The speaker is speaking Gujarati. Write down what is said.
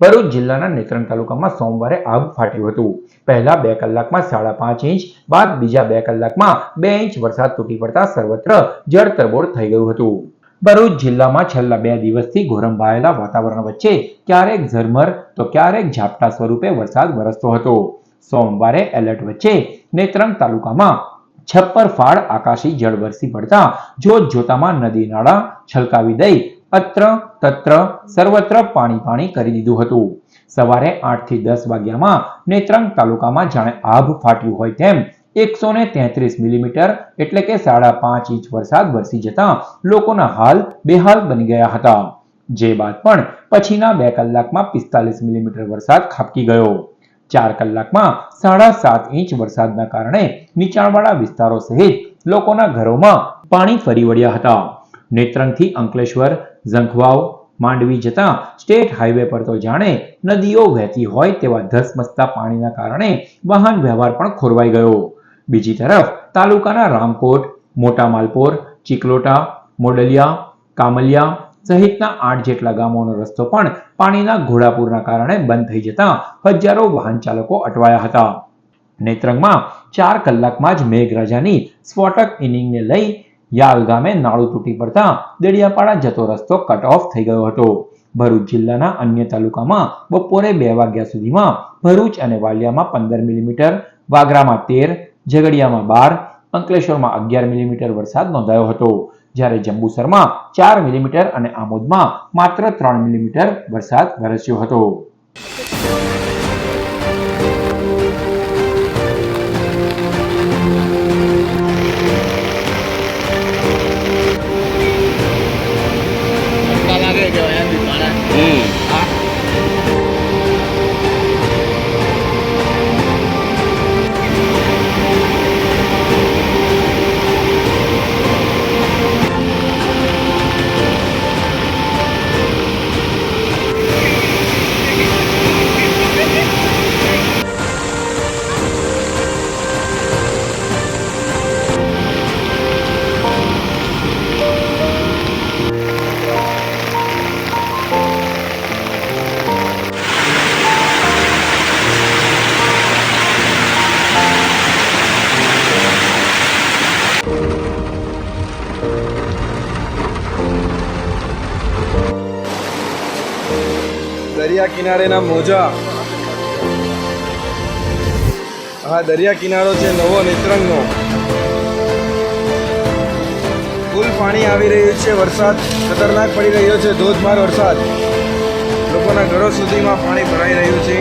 ભરૂચ જિલ્લાના નેત્રંગ તાલુકામાં સોમવારે આગ ફાટ્યું હતું. પહેલા બે કલાકમાં સાડા પાંચ ઇંચ, બાદ બીજા બે કલાકમાં બે ઇંચ વરસાદ તૂટી પડતા સર્વત્ર જળતરબોળ થઈ ગયું હતું. ભરૂચ જિલ્લામાં છેલ્લા બે દિવસથી ગોરંભાયેલા વાતાવરણ વચ્ચે ક્યારેક ઝરમર, તો ક્યારેક ઝાપટા સ્વરૂપે વરસાદ વરસતો હતો. સોમવારે એલર્ટ વચ્ચે નેત્રંગ તાલુકામાં છપ્પર ફાળ આકાશી જળ વરસી પડતા જોત જોતામાં નદી નાળા છલકાવી દઈ અત્ર, તત્ર, સર્વત્ર પાણી પાણી કરી દીધું હતું. સવારે આઠથી દસ વાગ્યામાં નેત્રંગ તાલુકામાં જાણે આભ ફાટ્યું હોય તેમ એકસો ને તેત્રીસ મિલીમીટર એટલે કે સાડા પાંચ ઇંચ વરસાદ વરસી જતા લોકોના હાલ બેહાલ બની ગયા હતા. જે બાદ પણ પછીના બે કલાકમાં પિસ્તાલીસ મિલીમીટર વરસાદ ખાબકી ગયો. ચાર કલાકમાં સાડા સાત ઇંચ વરસાદના કારણે નીચાણવાળા વિસ્તારો સહિત લોકોના ઘરોમાં પાણી ફરી વળ્યા હતા. નેત્રંગથી અંકલેશ્વર ઝંખવાવ માંડવી જતા સ્ટેટ હાઈવે પર તો જાણે નદીઓ વહેતી હોય તેવા ધસમસતા પાણીના કારણે વાહન વ્યવહાર પણ ખોરવાઈ ગયો. બીજી તરફ તાલુકાના રામકોટ મોટા માલપોર ચિકલોટા, મોડલિયા, કામલિયા સહિતના આઠ જેટલા ગામોનો રસ્તો પણ પાણીના ઘોડાપૂરના કારણે બંધ થઈ જતા હજારો વાહન ચાલકો અટવાયા હતા. નેત્રંગમાં ચાર કલાકમાં જ મેઘરાજાની સ્ફોટક ઇનિંગને લઈ યાલ ગામે નાળું તૂટી પડતા દેડિયાપાડા જતો રસ્તો કટ ઓફ થઈ ગયો હતો. ભરૂચ જિલ્લાના અન્ય તાલુકામાં બપોરે બે વાગ્યા સુધીમાં ભરૂચ અને વાલિયામાં પંદર મિલીમીટર, વાગરામાં તેર, ઝઘડિયામાં બાર, અંકલેશ્વરમાં અગિયાર મિલીમીટર વરસાદ નોંધાયો હતો. જ્યારે જંબુસરમાં ચાર મિલીમીટર અને આમોદમાં માત્ર ત્રણ મિલીમીટર વરસાદ વરસ્યો હતો. દરિયા કિનારેના મોજા. હા દરિયા કિનારો છે નવો નેત્રંગનો ફૂલ પાણી આવી રહ્યું છે, વરસાદ ખતરનાક પડી રહ્યો છે, ધોધમાર વરસાદ. લોકોના ઘરો સુધીમાં પાણી ભરાઈ રહ્યું છે.